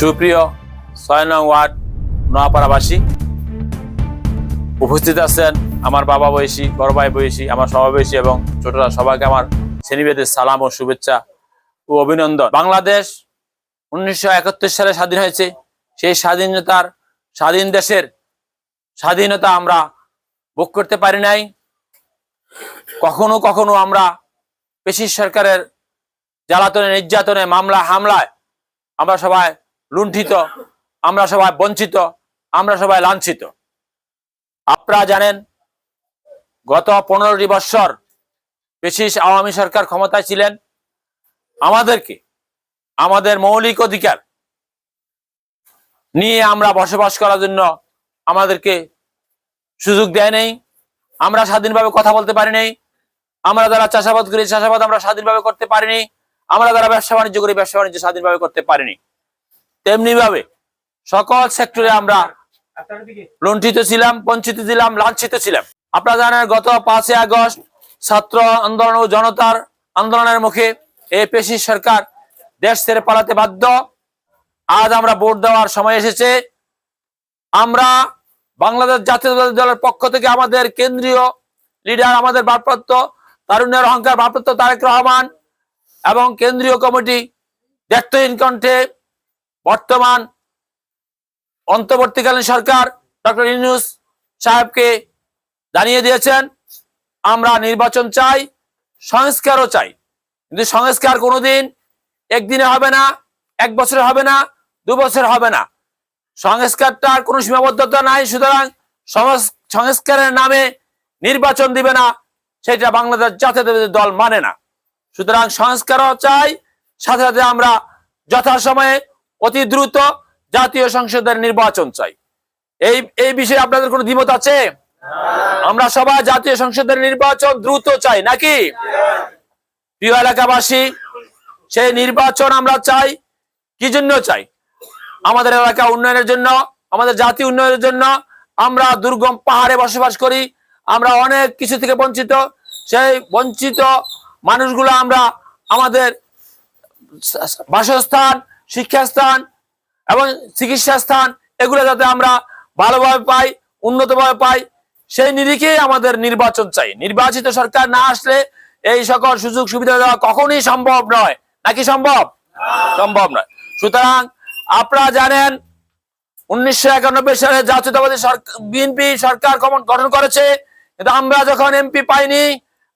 সুপ্রিয় ছয় নং ওয়ার্ড, নোয়াপাড়াবাসী। উপস্থিত আছেন আমার বাবা বয়সী, বড় ভাই বয়সী, আমার সমাবেশী এবং ছোটরা সবাইকে আমার শ্রেণীভেদের সালাম ও শুভেচ্ছা ও অভিনন্দন। বাংলাদেশ উনিশশো একাত্তর সালে স্বাধীন হয়েছে। সেই স্বাধীনতার স্বাধীন দেশের স্বাধীনতা আমরা ভোগ করতে পারি নাই। কখনো কখনো আমরা পেশির সরকারের জ্বালাতনে, নির্যাতনে, মামলা, হামলায় আমরা সবাই লুণ্ঠিত, আমরা সবাই বঞ্চিত, আমরা সবাই লাঞ্ছিত। আপনারা জানেন, গত পনেরোটি বৎসর পেশিস আওয়ামী সরকার ক্ষমতায় ছিলেন। আমাদেরকে, আমাদের মৌলিক অধিকার নিয়ে আমরা বসবাস করার জন্য আমাদেরকে সুযোগ দেয় নেই। আমরা স্বাধীনভাবে কথা বলতে পারি নাই। আমরা যারা চাষাবাদ করি, চাষাবাদ আমরা স্বাধীনভাবে করতে পারিনি। আমরা যারা ব্যবসা বাণিজ্য করি, ব্যবসা বাণিজ্য স্বাধীনভাবে করতে পারিনি। তেমনি ভাবে সকল সেক্টরে আমরা লুণ্ঠিত ছিলাম, বঞ্চিত ছিলাম, লাঞ্ছিত ছিলাম। আপনারা জানেন, গত পাঁচই আগস্ট ছাত্র আন্দোলন ও জনতার আন্দোলনের মুখে এই পেশি সরকার দেশ ছেড়ে পালাতে বাধ্য। আজ আমরা ভোট দেওয়ার সময় এসেছে। আমরা বাংলাদেশ জাতীয়তাবাদী দলের পক্ষ থেকে আমাদের কেন্দ্রীয় লিডার আমাদের ভারপ্রাপ্ত তারুণ্যের অহংকার ভারপ্রাপ্ত তারেক রহমান এবং কেন্দ্রীয় কমিটি দায়িত্বহীন কণ্ঠে বর্তমান অন্তর্বর্তীকালীন সরকার ডক্টর ইউনুস সাহেবকে জানিয়ে দিয়েছেন, আমরা নির্বাচন চাই, সংস্কারও চাই। কিন্তু সংস্কার কোনোদিন একদিনে হবে না, এক বছরে হবে না, দু বছর হবে না। সংস্কারটার কোনো সীমাবদ্ধতা নাই, সুতরাং সংস- সংস্কারের নামে নির্বাচন দিবে না, সেটা বাংলাদেশ জাতীয়তাবাদী দল মানে না। সুতরাং সংস্কারও চাই, সাথে সাথে আমরা যথাসময়ে অতি দ্রুত জাতীয় সংসদের নির্বাচন চাই। এই এই বিষয়ে আপনাদের কোনো দ্বিমত আছে? আমরা সবাই জাতীয় সংসদের নির্বাচন দ্রুত চাই, নাকি? প্রিয় এলাকাবাসী, সেই নির্বাচন আমরা চাই কি জন্য চাই? আমাদের এলাকা উন্নয়নের জন্য, আমাদের জাতি উন্নয়নের জন্য আমরা দুর্গম পাহাড়ে বসবাস করি, আমরা অনেক কিছু থেকে বঞ্চিত, সেই বঞ্চিত মানুষগুলো আমরা আমাদের বাসস্থান শিক্ষাস্থান এবং চিকিৎসা স্থান এগুলো যাতে আমরা ভালোভাবে পাই, উন্নতভাবে পাই, সেই নিরিখেই আমাদের নির্বাচন চাই। নির্বাচিত সরকার না আসলে এই সকল সুযোগ সুবিধা দেওয়া কখনই সম্ভব নয়। নাকি সম্ভব? সম্ভব নয়। সুতরাং আপনারা জানেন, উনিশশো একানব্বই সালে জাতীয়তাবাদী বিএনপি সরকার গঠন করেছে, কিন্তু আমরা যখন এমপি পাইনি,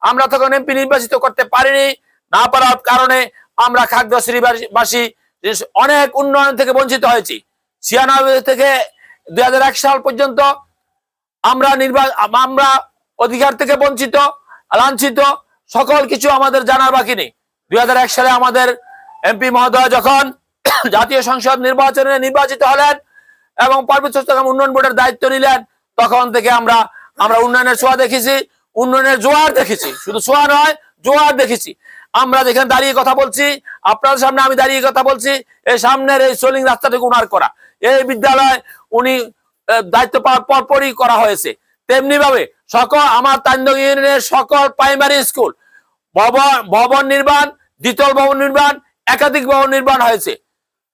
আমরা তখন এমপি নির্বাচিত করতে পারিনি, না পারার কারণে আমরা খাগড়াছড়িবাসী অনেক উন্নয়ন থেকে বঞ্চিত হয়েছি। ছিয়ানব্বই থেকে দু হাজার এক সাল পর্যন্ত আমরা নির্বাচন আমরা অধিকার থেকে বঞ্চিত, লাঞ্ছিত, সকল কিছু আমাদের জানার বাকি নেই। দু হাজার এক সালে আমাদের এমপি মহোদয় যখন জাতীয় সংসদ নির্বাচনে নির্বাচিত হলেন এবং পার্বত্য উন্নয়ন বোর্ডের দায়িত্ব নিলেন, তখন থেকে আমরা আমরা উন্নয়নের ছোঁয়া দেখেছি, উন্নয়নের জোয়ার দেখেছি। শুধু ছোঁয়া নয়, জোয়ার দেখেছি। আমরা যেখানে দাঁড়িয়ে কথা বলছি, আপনাদের সামনে আমি দাঁড়িয়ে কথা বলছি এই সামনের এই সোলিং রাস্তাটুকু উনার করা। এই বিদ্যালয় উনি দায়িত্ব পাওয়ার পরপরই করা হয়েছে। তেমনি ভাবে সকল, আমার তান্দক ইউনিয়নের সকল প্রাইমারি স্কুল ভবন ভবন নির্মাণ, দ্বিতল ভবন নির্মাণ, একাধিক ভবন নির্মাণ হয়েছে।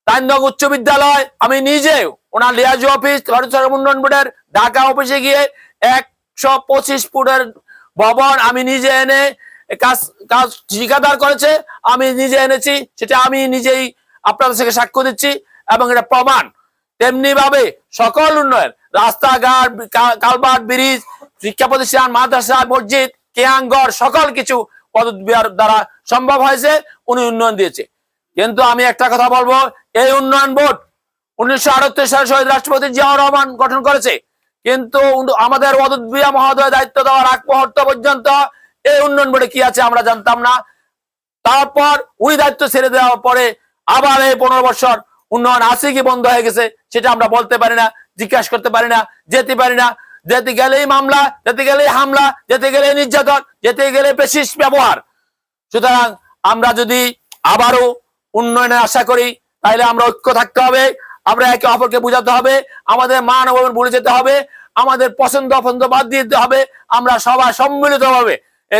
তাইন্দক উচ্চ বিদ্যালয়, আমি নিজে ওনার লিয়াজু অফিস ভারত উন্নয়ন বোর্ডের ঢাকা অফিসে গিয়ে একশো পঁচিশ ফুটের ভবন আমি নিজে এনে কাজ কাজ ঠিকাদার করেছে, আমি নিজে এনেছি, সেটা আমি নিজেই আপনাদের থেকে সাক্ষ্য দিচ্ছি, এবং এটা প্রমাণ। তেমনি ভাবে সকল উন্নয়ন, রাস্তাঘাট, কা- কালভার্ট ব্রিজ, শিক্ষা প্রতিষ্ঠান, মাদ্রাসা, মসজিদ কেয়াঙ্গর সকল কিছু পদবিহার দ্বারা সম্ভব হয়েছে, উনি উন্নয়ন দিয়েছে। কিন্তু আমি একটা কথা বলব, এই উন্নয়ন বোর্ড উনিশশো আটাত্তর সালে শহীদ রাষ্ট্রপতি জিয়াউর রহমান গঠন করেছে। কিন্তু আমাদের ওয়াদুদ্দিয়া মহোদয় দায়িত্ব দেওয়ার আগ মুহূর্ত পর্যন্ত এই উন্নয়ন বোর্ডে কি আছে আমরা জানতাম না। তারপর ওই দায়িত্ব ছেড়ে দেওয়ার পরে আবার এই পনেরো বছর উন্নয়ন আছে কি বন্ধ হয়ে গেছে সেটা আমরা বলতে পারি না, জিজ্ঞাসা করতে পারি না, যেতে পারি না। যেতে গেলেই মামলা, যেতে গেলেই হামলা, যেতে গেলে নির্যাতন, যেতে গেলে বেশি ব্যবহার। সুতরাং আমরা যদি আবারও উন্নয়নে আশা করি, তাহলে আমরা ঐক্য থাকতে হবে, আমরা একে অপরকে বোঝাতে হবে, আমাদের মান অবমান ভুলে যেতে হবে, আমাদের পছন্দ অপছন্দ বাদ দিতে হবে, আমরা সবাই সম্মিলিত ভাবে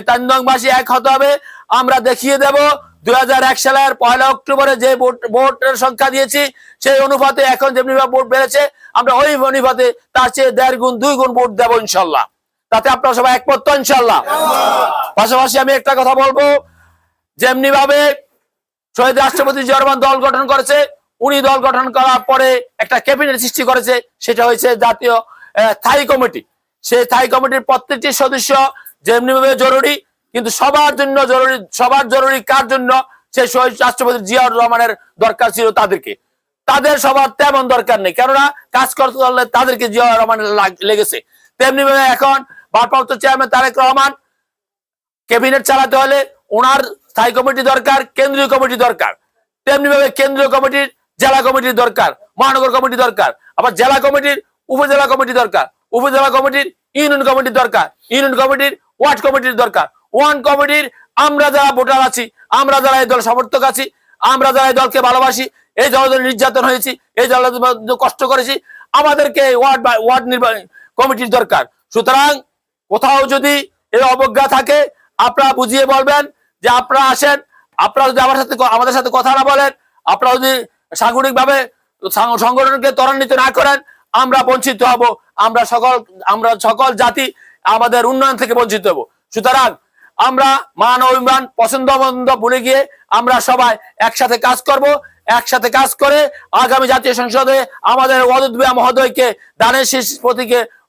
তান্দংবাসী এক হতে হবে। আমরা দেখিয়ে দেব দুই সালের পয়লা অক্টোবরে যে ভোটের সংখ্যা দিয়েছি, সেই অনুপাতে এখন যেমনি ভোট বেড়েছে, আমরা ওই অনুপাতে তার চেয়ে দেড় গুণ, দুই গুণ ভোট দেবো ইনশাল্লাহ। তাতে আপনারা সবাই একমত ইনশাল্লাহ? পাশাপাশি আমি একটা কথা বলব, যেমনি ভাবে শহীদ রাষ্ট্রপতি জিয়া রহমান দল গঠন করেছে, উনি দল গঠন করার পরে একটা ক্যাবিনেট সৃষ্টি করেছে, সেটা হয়েছে জাতীয় স্থায়ী কমিটি। সেই স্থায়ী কমিটির প্রত্যেকটি সদস্য যেমনি ভাবে জরুরি, কিন্তু সবার জন্য জরুরি, সবার জরুরি কার জন্য? সেই শহীদ রাষ্ট্রপতি জিয়াউর রহমানের দরকার ছিল তাদেরকে। তাদের সবার তেমন দরকার নেই, কেননা কাজ করতে হলে তাদেরকে জিয়াউর রহমানের লেগেছে। তেমনি ভাবে এখন ভারপ্রাপ্ত চেয়ারম্যান তারেক রহমান ক্যাবিনেট চালাতে হলে ওনার স্থায়ী কমিটি দরকার, কেন্দ্রীয় কমিটি দরকার। তেমনি ভাবে কেন্দ্রীয় কমিটির জেলা কমিটির দরকার, মহানগর কমিটি দরকার, আবার জেলা কমিটির উপজেলা কমিটি দরকার, উপজেলা কমিটির ইউনিয়ন কমিটির দরকার। ইউনিয়ন কমিটির ওয়ার্ড কমিটির দরকার। ওয়ান কমিটির আমরা যারা ভোটার আছি, আমরা যারা এই দল সমর্থক আছি, আমরা যারা এই দলকে ভালোবাসি, এই দলের নির্যাতন হয়েছি, এই দলের কষ্ট করেছি, আমাদেরকে ওয়ার্ড ওয়ার্ড নির্বাচন কমিটির দরকার। সুতরাং কোথাও যদি এই অবজ্ঞা থাকে, আপনারা বুঝিয়ে বলবেন যে আপনারা আসেন, আপনারা যদি আমার সাথে আমাদের সাথে কথা না বলেন, আপনারা যদি সাংগঠনিক ভাবে সংগঠনকে ত্বরান্বিত না করেন, আমরা বঞ্চিত হব। আমরা সকল আমরা সকল জাতি আমাদের উন্নয়ন থেকে বঞ্চিত হব। সুতরাং আমরা মান অভিমান পছন্দ মন্দ ভুলে গিয়ে আমরা সবাই একসাথে কাজ করব, একসাথে কাজ করে আগামী জাতীয় সংসদে আমাদের ওয়াদুদ মিয়া মহোদয়কে, দানের শীষ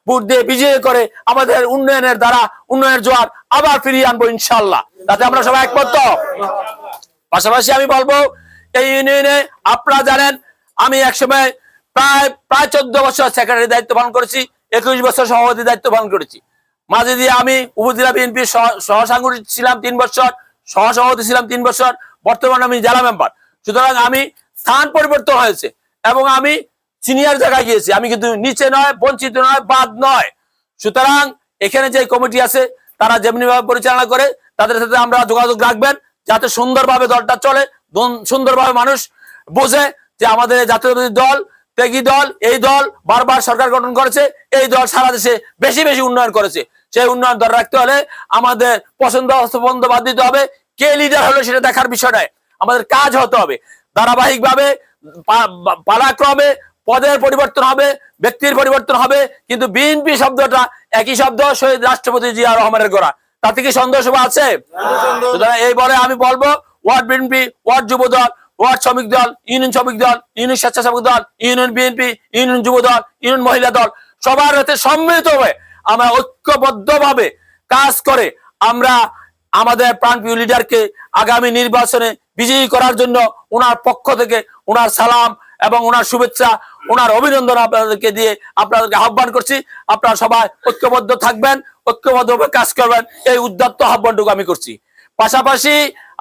ভোট দিয়ে বিজয়ী করে আমাদের উন্নয়নের দ্বারা উন্নয়নের জোয়ার আবার ফিরিয়ে আনব ইনশাল্লাহ তাতে আমরা সবাই একমত? পাশাপাশি আমি বলব, এই ইউনিয়নে আপনারা জানেন, আমি একসময় প্রায় প্রায় চোদ্দ বছর সেক্রেটারি দায়িত্ব পালন করেছি, একুশ বছর সভাপতি দায়িত্ব পালন করেছি। মাঝে দিয়ে আমি উপজেলা বিএনপির সহ সাংগঠনিক ছিলাম তিন বছর, সহসভাপতি ছিলাম তিন বছর, বর্তমানে আমি জেলা মেম্বার সুতরাং আমি স্থান পরিবর্তন হয়েছে এবং আমি সিনিয়র জায়গায় গিয়েছি। আমি কিন্তু নিচে নয়, বঞ্চিত নয়, বাদ নয়। সুতরাং এখানে যে কমিটি আছে, তারা যেমনি ভাবে পরিচালনা করে, তাদের সাথে আমরা যোগাযোগ রাখবেন, যাতে সুন্দরভাবে দলটা চলে সুন্দরভাবে মানুষ বোঝে যে আমাদের জাতীয় দল ত্যাগী দল? এই দল বারবার সরকার গঠন করেছে এই দল সারা দেশে বেশি বেশি উন্নয়ন করেছে। সেই উন্নয়ন ধরে রাখতে হলে আমাদের পছন্দ অপছন্দ বাদ দিতে হবে। কে লিডার হলো সেটা দেখার বিষয় নয় আমাদের কাজ হতে হবে। ধারাবাহিকভাবে পালাক্রমে পদের পরিবর্তন হবে ব্যক্তির পরিবর্তন হবে কিন্তু বিএনপি শব্দটা একই শব্দ শহীদ রাষ্ট্রপতি জিয়া রহমানের গোড়া। তাতে কি সন্দেহ আছে? সুতরাং এই বলে আমি বলব ওয়ার্ড বিএনপি ওয়ার্ড যুব দল ওয়ার্ড শ্রমিক দল, ইউনিয়ন শ্রমিক দল, ইউনিয়ন স্বেচ্ছাসেবক দল, ইউনিয়ন বিএনপি, ইউনিয়ন যুব দল, ইউনিয়ন মহিলা দল, সবার হাতে সম্মিলিত হয়ে আমরা ঐক্যবদ্ধভাবে কাজ করে আমরা আমাদের প্রাণপ্রিয় লিডারকে আগামী নির্বাচনে বিজয়ী করার জন্য ওনার পক্ষ থেকে ওনার সালাম এবং ওনার শুভেচ্ছা, ওনার অভিনন্দন আপনাদেরকে দিয়ে আপনাদেরকে আহ্বান করছি। আপনারা সবাই ঐক্যবদ্ধ থাকবেন, ঐক্যবদ্ধভাবে কাজ করবেন। এই উদ্যত্ত আহ্বানটুকু আমি করছি। পাশাপাশি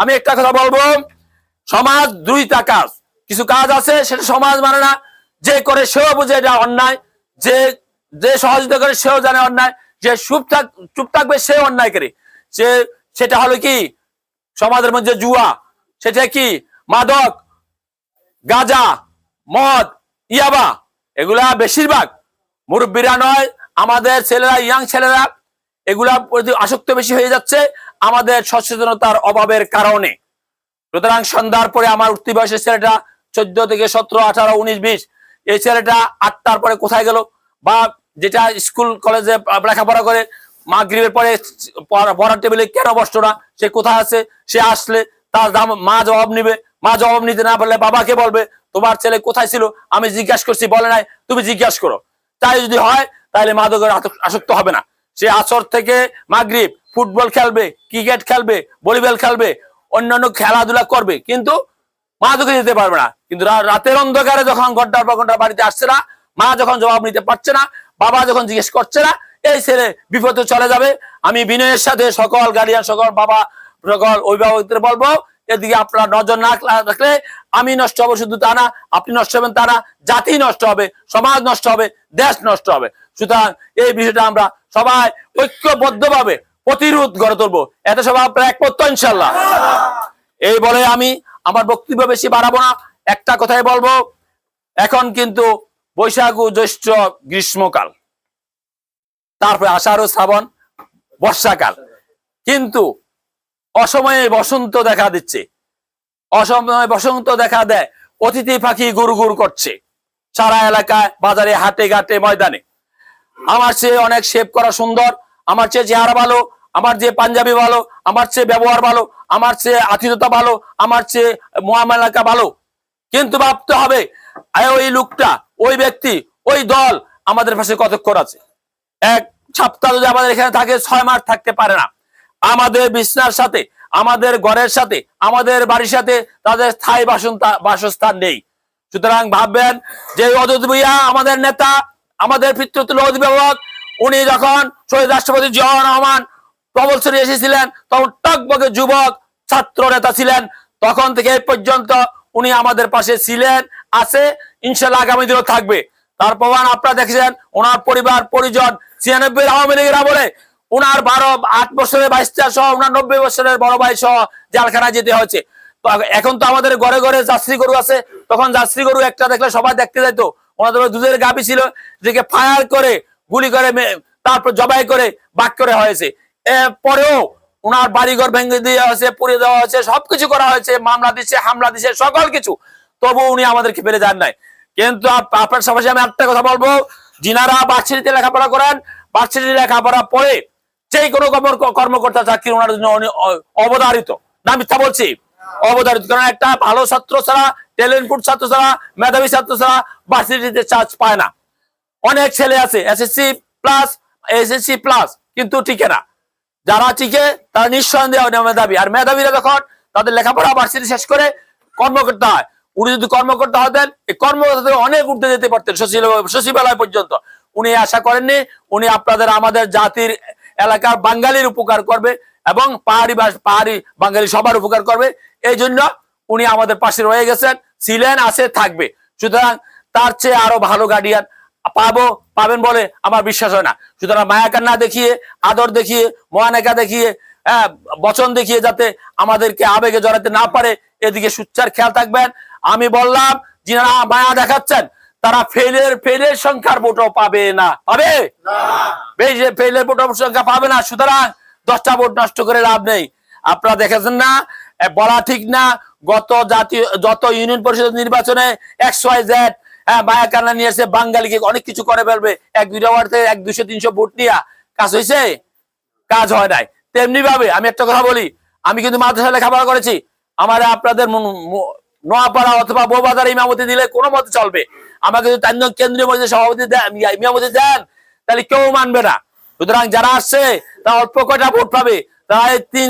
আমি একটা কথা বলব। সমাজ দুইটা কাজ। কিছু কাজ আছে, সেটা সমাজ মানে না, যে করে সেও বুঝে এটা অন্যায়, যে যে সহযোগিতা করে সেও জানে অন্যায়, যে চুপ থাক, চুপ থাকবে সে অন্যায় করে। সে সেটা হলো কি, সমাজের মধ্যে জুয়া, সেটা কি, মাদক, গাজা, মদ, ইয়াবা, এগুলা বেশিরভাগ মুরব্বীরা নয়, আমাদের ছেলেরা, ইয়াং ছেলেরা, এগুলা আসক্ত বেশি হয়ে যাচ্ছে আমাদের সচেতনতার অভাবের কারণে। সুতরাং সন্ধ্যার পরে আমার উঠতি বয়সের ছেলেটা চোদ্দ থেকে সতেরো, আঠারো, উনিশ, বিশ, এই ছেলেটা আটটার পরে কোথায় গেল বা যেটা স্কুল, কলেজে লেখাপড়া করে মাগরিবের পরে পড়া- পড়ার টেবিলে কেন বসতো না? সে কোথায় আছে? সে আসলে তার মা জবাব নিবে। মা জবাব নিতে না পারলে বাবাকে বলবে? তোমার ছেলে কোথায় ছিল? আমি জিজ্ঞাসা করছি, বলে নাই, তুমি জিজ্ঞাসা করো। তাই যদি হয়, তাহলে মাদকের আসক্ত হবে না। সে আসর থেকে মাগরিব, ফুটবল খেলবে, ক্রিকেট খেলবে, ভলিবল খেলবে অন্যান্য খেলাধুলা করবে, কিন্তু মা তোকে যেতে পারবে না। কিন্তু রাতের অন্ধকারে যখন ঘণ্টার পর ঘণ্টা বাড়িতে আসছে না, মা যখন জবাব নিতে পারছে না, বাবা যখন জিজ্ঞেস করছে না, এই ছেলে বিপদে চলে যাবে, আমি বিনয়ের সাথে সকল গার্ডিয়ান সকল বাবা, সকল অভিভাবকদের বলব, এদিকে আপনারা নজর না রাখলে আমি নষ্ট হব শুধু তা না, আপনি নষ্ট হবেন তা না, জাতি নষ্ট হবে, সমাজ নষ্ট হবে, দেশ নষ্ট হবে। সুতরাং এই বিষয়টা আমরা সবাই ঐক্যবদ্ধভাবে প্রতিরোধ গড়ে তুলবো। এত সবাই আপনারা একমত ইনশাল্লাহ এই বলে আমি আমার বক্তব্য বেশি বাড়াবো না। একটা কথাই বলব, এখন কিন্তু বৈশাখ জ্যৈষ্ঠ গ্রীষ্মকাল, তারপরে আষাঢ় শ্রাবণ বর্ষাকাল। কিন্তু অসময়ে বসন্ত দেখা দিচ্ছে। অসময়ে বসন্ত দেখা দেয়, অতিথি পাখি গুরু গুরু করছে, সারা এলাকায় বাজারে হাটে ঘাটে ময়দানে। আমার চেয়ে অনেক শেপ করা সুন্দর, আমার চেয়ে চেহারা ভালো আমার চেয়ে পাঞ্জাবি ভালো, আমার চেয়ে ব্যবহার ভালো, আমার চেয়ে আতিথ্যতা ভালো, আমার চেয়ে মহামেলাকা ভালো। কিন্তু ভাবতে হবে ওই লোকটা, ওই ব্যক্তি, ওই দল আমাদের পাশে কতক্ষণ আছে? এক সপ্তাহ যদি আমাদের এখানে থাকে, ছয় মাস থাকতে পারে না। আমাদের বিছনার সাথে, আমাদের ঘরের সাথে, আমাদের বাড়ির সাথে তাদের স্থায়ী বাসন্তা, বাসস্থান নেই। সুতরাং ভাববেন যে অদূত ভুইয়া আমাদের নেতা, আমাদের পিতৃতুল্য অভিভাবক উনি যখন শহীদ রাষ্ট্রপতি জিয়াউর রহমান প্রবলসরে এসেছিলেন, তখন টকবগে যুবক ছাত্র নেতা ছিলেন। তখন থেকে এই পর্যন্ত উনি আমাদের পাশে ছিলেন, আছে ইনশাল্লাহ আগামী দিনও থাকবে। তার প্রমাণ আপনারা দেখেছেন, ওনার পরিবার, পরিজন, ছিয়ানব্বই আওয়ামী লীগের আমলে উনার বারো, আট বছরের বাইশটা সহ, উনার নব্বই বছরের বড় ভাই সহ জেলখানায় যেতে হয়েছে। এখন তো আমাদের ঘরে ঘরে যাত্রী গরু আছে, তখন যাত্রী গরু একটা দেখলে সবাই দেখতে যাইতো। ওনাদের দুধের গাবি ছিল যেকে ফায়ার করে, গুলি করে তারপর জবাই করে বাক করে হয়েছে। পরেও ওনার বাড়িঘর ভেঙে দেওয়া হয়েছে, পুড়ে দেওয়া হয়েছে, সবকিছু করা হয়েছে, মামলা দিচ্ছে, হামলা দিচ্ছে, সকল কিছু। তবু উনি আমাদেরকে ফেলে যান নাই। কিন্তু আপনার সমাজে আমি একটা কথা বলব, যিনারা বার্ষিকীতে লেখাপড়া করেন বার্ষিকী লেখাপড়া পড়ে যে কোনো কর্মকর্তা চাকরি ওনার জন্য অবধারিত। না, মিথ্যা বলছি। অবধারিত। কারণ একটা ভালো ছাত্র ছাড়া ট্যালেন্টফুল ছাত্র ছাড়া, মেধাবী ছাত্র ছাড়া ভার্সিটিতে চার্জ পায় না। অনেক ছেলে আছে এসএসসি প্লাস এসএসসি প্লাস কিন্তু টিকে না। যারা টিকে তারা নিঃসন্দেহ মেধাবী। আর মেধাবীরা যখন তাদের লেখাপড়া ভার্সিটি শেষ করে কর্মকর্তা হয়, উনি যদি কর্মকর্তা হতেন, এই কর্মকর্তা অনেক উঠতে যেতে পারতেন সচিব সচিবালয় পর্যন্ত। উনি আশা করেননি, উনি আপনাদের আমাদের জাতির এলাকার বাঙালির উপকার করবে এবং পাহাড়ি পাহাড়ি বাঙালি সবার উপকার করবে। এই জন্য উনি আমাদের পাশে রয়ে গেছেন, ছিলেন, আছে, থাকবে। সুতরাং তার চেয়ে আরও ভালো গার্ডিয়ান পাবো পাবেন বলে আমার বিশ্বাস হয় না। সুতরাং মায়াকান্না দেখিয়ে আদর দেখিয়ে মহানেকা দেখিয়ে হ্যাঁ বচন দেখিয়ে যাতে আমাদেরকে আবেগে জড়াতে না পারে এদিকে সুচ্চার খেয়াল থাকবেন। আমি বললাম যিনারা মায়া দেখাচ্ছেন তারা ফেলের ফেলের সংখ্যার ভোটও পাবে না। পাবে? ফেলের ভোট সংখ্যা পাবে না। সুতরাং দশটা ভোট নষ্ট করে লাভ নেই। আপনারা দেখেছেন না? বলা ঠিক না গত জাতীয় যত ইউনিয়ন পরিষদ নির্বাচনে এক্স ওয়াই জেড হ্যাঁ মায়া কান্না নিয়ে এসে বাঙালিকে অনেক কিছু করে ফেলবে। এক দুইটা ওয়ার্ড এক দুইশো, তিনশো ভোট নিয়ে কাজ হয়েছে কাজ হয় নাই। তেমনি ভাবে আমি একটা কথা বলি, আমি কিন্তু মাদ্রাসা লেখাপড়া করেছি। আমার আপনাদের নোয়াপাড়া অথবা বৌবাজার ইমামতি দিলে কোনো মতে চলবে। আমাকে যদি তার কেন্দ্রীয় মসজিদের সভাপতি ইমামতি দেন, তাহলে কেউ মানবে না। সুতরাং যারা আসছে, তারা অল্প কয়টা ভোট পাবে? তারা তিন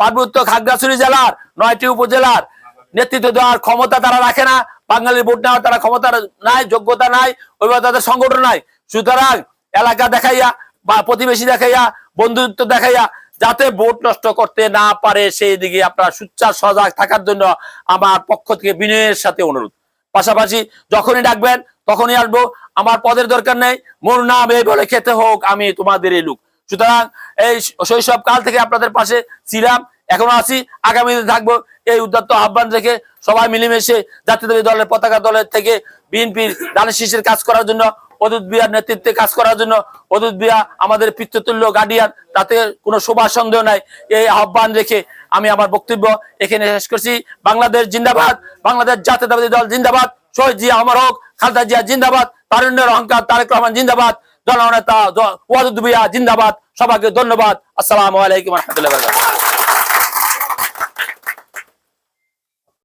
পার্বত্য খাগড়াছড়ি জেলার, নয়টি উপজেলার নেতৃত্ব দেওয়ার ক্ষমতা তারা রাখে না। বাঙালির ভোট নেওয়ার তারা ক্ষমতা নাই, যোগ্যতা নাই, ওইভাবে তাদের সংগঠন নাই। সুতরাং এলাকা দেখাইয়া বা প্রতিবেশী দেখাইয়া, বন্ধুত্ব দেখাইয়া যাতে ভোট নষ্ট করতে না পারে, সেই দিকে আপনারা সুচ্চার সজাগ থাকার জন্য আমার পক্ষ থেকে বিনয়ের সাথে অনুরোধ। পাশাপাশি যখনই ডাকবেন, তখনই আসব। আমার পদের দরকার নেই। মোর নাম এই বলে খেতে হোক, আমি তোমাদের এই লোক। সুতরাং এই শৈশব কাল থেকে আপনাদের পাশে ছিলাম, এখনও আছি, আগামীতে থাকব। এই উদ্যত্ত আহ্বান রেখে সবাই মিলেমিশে জাতীয় দলের পতাকা দলের থেকে বিএনপির দানের শীষের কাজ করার জন্য, অদূত বিয়ার নেতৃত্বে কাজ করার জন্য, অদূত বিয়া আমাদের পিতৃতুল্য গার্ডিয়ান, তাতে কোনো শোভা সন্দেহ নাই। এই আহ্বান রেখে আমি আমার বক্তব্য এখানে শেষ করছি। বাংলাদেশ জিন্দাবাদ, বাংলাদেশ জাতীয়তাবাদী দল জিন্দাবাদ, শহীদ জিয়া আমার হোক, খালদা জিয়া জিন্দাবাদ তারুণ্যের অহংকার তারেক রহমান জিন্দাবাদ জননেতা ওয়াদুদ বিয়া জিন্দাবাদ, সবাইকে ধন্যবাদ। আসসালামু আলাইকুম রহমতুল্লাহ